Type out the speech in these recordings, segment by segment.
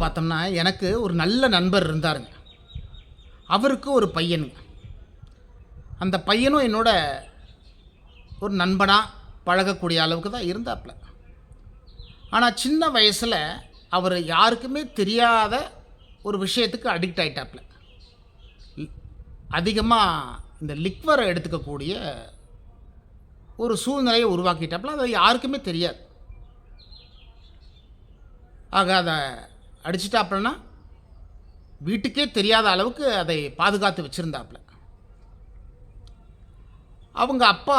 பார்த்தோம்னா எனக்கு ஒரு நல்ல நண்பர் இருந்தாருங்க. அவருக்கு ஒரு பையனுங்க. அந்த பையனும் என்னோட ஒரு நண்பனாக பழகக்கூடிய அளவுக்கு தான் இருந்தாப்புல. ஆனால் சின்ன வயசில் அவர் யாருக்குமே தெரியாத ஒரு விஷயத்துக்கு அடிக்ட் ஆயிட்டாப்புல. அதிகமாக இந்த லிக்வரை எடுத்துக்கக்கூடிய ஒரு சூழ்நிலையை உருவாக்கிட்டாப்புல. அது யாருக்குமே தெரியாது. ஆக அதை அடிச்சிட்டாப்புலன்னா வீட்டுக்கே தெரியாத அளவுக்கு அதை பாதுகாத்து வச்சுருந்தாப்புல அவங்க அப்பா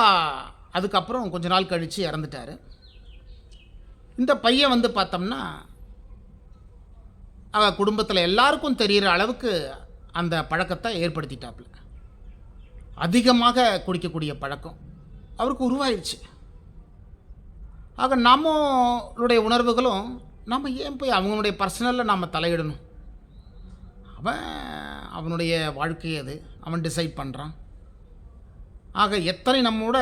அதுக்கப்புறம் கொஞ்ச நாள் கழித்து இறந்துட்டார். இந்த பையன் வந்து பார்த்தோம்னா அவ குடும்பத்தில் எல்லாருக்கும் தெரிகிற அளவுக்கு அந்த பழக்கத்தை ஏற்படுத்திட்டாப்புல அதிகமாக குடிக்கக்கூடிய பழக்கம் அவருக்கு உருவாயிடுச்சு ஆக நம்மளுடைய உணர்வுகளும் நம்ம ஏன் போய் அவங்களுடைய பர்சனலில் நாம் தலையிடணும்? அவன் அவனுடைய வாழ்க்கை அது. அவன் டிசைட் பண்ணுறான் ஆக எத்தனை நம்மோட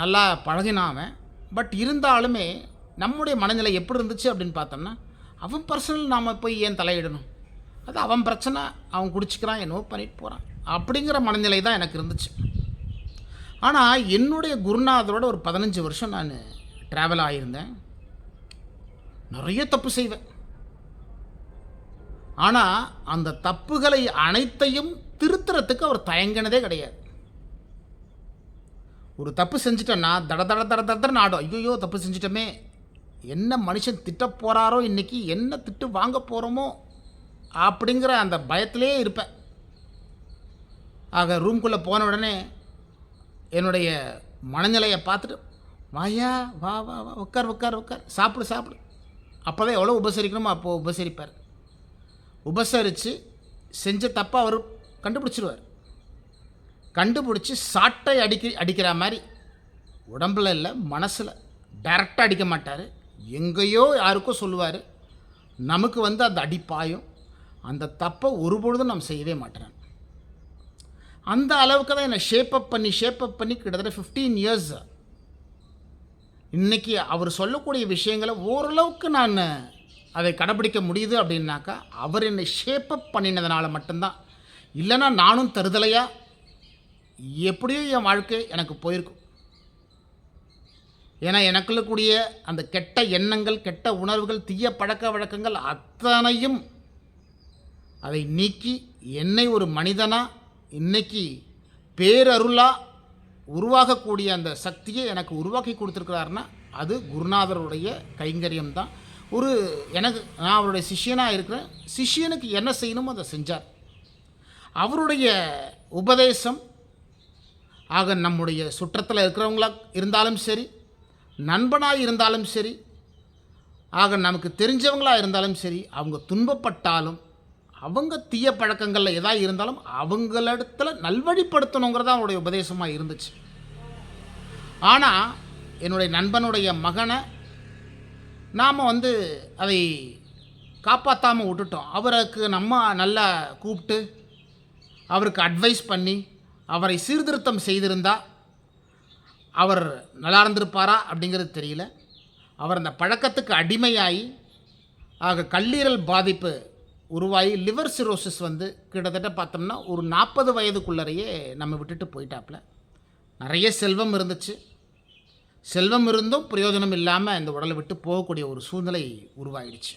நல்லா பழகினான் அவன். பட் இருந்தாலுமே நம்முடைய மனநிலை எப்படி இருந்துச்சு அப்படின்னு பார்த்தோம்னா அவன் பர்சனல் நாம் போய் ஏன் தலையிடணும்? அது அவன் பிரச்சனை அவன் குடிச்சிக்கிறான் என்னவோ பண்ணிட்டு போகிறான் அப்படிங்கிற மனநிலை தான் எனக்கு இருந்துச்சு. ஆனால் என்னுடைய குருநாதரோட ஒரு பதினஞ்சு வருஷம் நான் ட்ராவல் ஆகியிருந்தேன் நிறைய தப்பு செய்வேன். ஆனால் அந்த தப்புகளை அனைத்தையும் திருத்துறதுக்கு அவர் தயங்கினதே கிடையாது. ஒரு தப்பு செஞ்சிட்டேன்னா தட தட தட தட ஆடும். ஐயோ தப்பு செஞ்சிட்டோமே. என்ன மனுஷன் திட்ட போகிறாரோ இன்றைக்கி என்ன திட்டு வாங்க போகிறோமோ அப்படிங்கிற அந்த பயத்திலே இருப்பேன். ஆக ரூம்குள்ளே போன உடனே என்னுடைய மனநிலையை பார்த்துட்டு வாயா வா வா வா உட்கார் உட்கார் உட்கார் சாப்பிடு சாப்பிடு. அப்போ தான் எவ்வளோ உபசரிக்கணுமோ அப்போது உபசரிப்பார். உபசரித்து செஞ்ச தப்பை அவர் கண்டுபிடிச்சிருவார். கண்டுபிடிச்சி சாட்டை அடிக்க அடிக்கிற மாதிரி உடம்புல இல்லை மனசில் டைரெக்டாக அடிக்க மாட்டார். எங்கேயோ யாருக்கோ சொல்லுவார். நமக்கு வந்து அந்த அடிப்பாயும் அந்த தப்பை ஒருபொழுதும் நம்ம செய்யவே மாட்டேன் அந்த அளவுக்கு தான் என்னை ஷேப்பப் பண்ணி ஷேப்பப் பண்ணி கிட்டத்தட்ட ஃபிஃப்டீன் இயர்ஸ் இன்றைக்கி அவர் சொல்லக்கூடிய விஷயங்களை ஓரளவுக்கு நான் அதை கடைப்பிடிக்க முடியுது அப்படின்னாக்கா அவர் என்னை ஷேப்பப் பண்ணினதுனால மட்டும்தான். இல்லைன்னா நானும் தருதலையாக எப்படியோ என் வாழ்க்கை எனக்கு போயிருக்கும். ஏன்னா எனக்குள்ள கூடிய அந்த கெட்ட எண்ணங்கள் கெட்ட உணர்வுகள் தீய பழக்க வழக்கங்கள் அத்தனையும் அதை நீக்கி என்னை ஒரு மனிதனாக இன்றைக்கி பேரருளாக உருவாகக்கூடிய அந்த சக்தியை எனக்கு உருவாக்கி கொடுத்துருக்கிறாருன்னா அது குருநாதருடைய கைங்கரியம் தான் ஒரு எனக்கு நான் அவருடைய சிஷ்யனாக இருக்கிறேன். சிஷ்யனுக்கு என்ன செய்யணுமோ அதை செஞ்சார். அவருடைய உபதேசம் ஆக நம்முடைய சுற்றத்தில் இருக்கிறவங்களா இருந்தாலும் சரி நண்பனாக இருந்தாலும் சரி ஆக நமக்கு தெரிஞ்சவங்களாக இருந்தாலும் சரி அவங்க துன்பப்பட்டாலும் அவங்க தீய பழக்கங்களில் எதாக இருந்தாலும் அவங்களிடத்துல நல்வழிப்படுத்தணுங்கிறது அவனுடைய உபதேசமாக இருந்துச்சு. ஆனால் என்னுடைய நண்பனுடைய மகனை நாம் வந்து அதை காப்பாற்றாமல் விட்டுட்டோம். அவருக்கு நம்ம நல்லா கூப்பிட்டு அவருக்கு அட்வைஸ் பண்ணி அவரை சீர்திருத்தம் செய்திருந்தா அவர் நல்லா இருந்திருப்பாரா அப்படிங்கிறது தெரியல. அவர் அந்த பழக்கத்துக்கு அடிமையாகி ஆக கல்லீரல் பாதிப்பு உருவாகி லிவர் சிரோசிஸ் வந்து கிட்டத்தட்ட பார்த்தோம்னா ஒரு நாற்பது வயதுக்குள்ளறையே நம்ம விட்டுட்டு போயிட்டாப்புல. நிறைய செல்வம் இருந்துச்சு. செல்வம் இருந்தும் பிரயோஜனம் இல்லாமல் இந்த உடலை விட்டு போகக்கூடிய ஒரு சூழ்நிலை உருவாயிடுச்சு.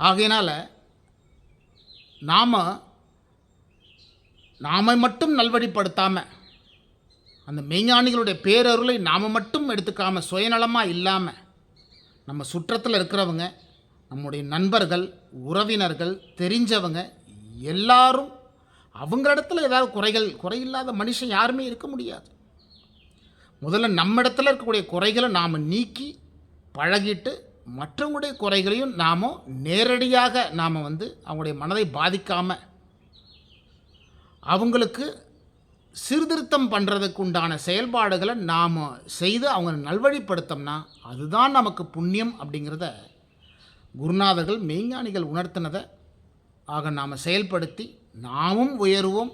ஆகையினால் நாம் நாம மட்டும் நல்வழிப்படுத்தாமல் அந்த மெய்ஞானிகளுடைய பேரருளை நாம் மட்டும் எடுத்துக்காமல் சுயநலமாக இல்லாமல் நம்ம சுற்றத்தில் இருக்கிறவங்க நம்முடைய நண்பர்கள் உறவினர்கள் தெரிஞ்சவங்க எல்லாரும் அவங்களிடத்துல ஏதாவது குறைகள் குறையில்லாத மனுஷன் யாருமே இருக்க முடியாது. முதல்ல நம்ம இடத்துல இருக்கக்கூடிய குறைகளை நாம் நீக்கி பழகிட்டு மற்றவங்களுடைய குறைகளையும் நாம் நேரடியாக நாம் வந்து அவங்களுடைய மனதை பாதிக்காமல் அவங்களுக்கு சீர்திருத்தம் பண்ணுறதுக்கு உண்டான செயல்பாடுகளை நாம் செய்து அவங்க நல்வழிப்படுத்தோம்னா அதுதான் நமக்கு புண்ணியம் அப்படிங்கிறத குருநாதர்கள் மெய்ஞானிகள் உணர்த்தினதை ஆக நாம் செயல்படுத்தி நாமும் உயருவோம்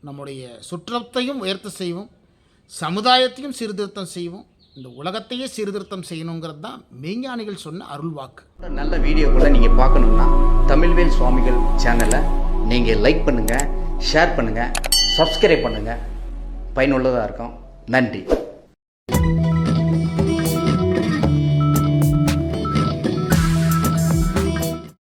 நம்முடைய சுற்றத்தையும் உயர்த்த செய்வோம் சமுதாயத்தையும் சீர்திருத்தம் செய்வோம் இந்த உலகத்தையே சீர்திருத்தம் செய்யணுங்கிறது தான் மெய்ஞானிகள் சொன்ன அருள்வாக்கு நல்ல வீடியோக்களை நீங்கள் பார்க்கணுன்னா தமிழ்வேல் சுவாமிகள் சேனலை நீங்கள் லைக் பண்ணுங்கள் ஷேர் பண்ணுங்கள் சப்ஸ்கிரைப் பண்ணுங்கள் பயனுள்ளதாக இருக்கும். நன்றி.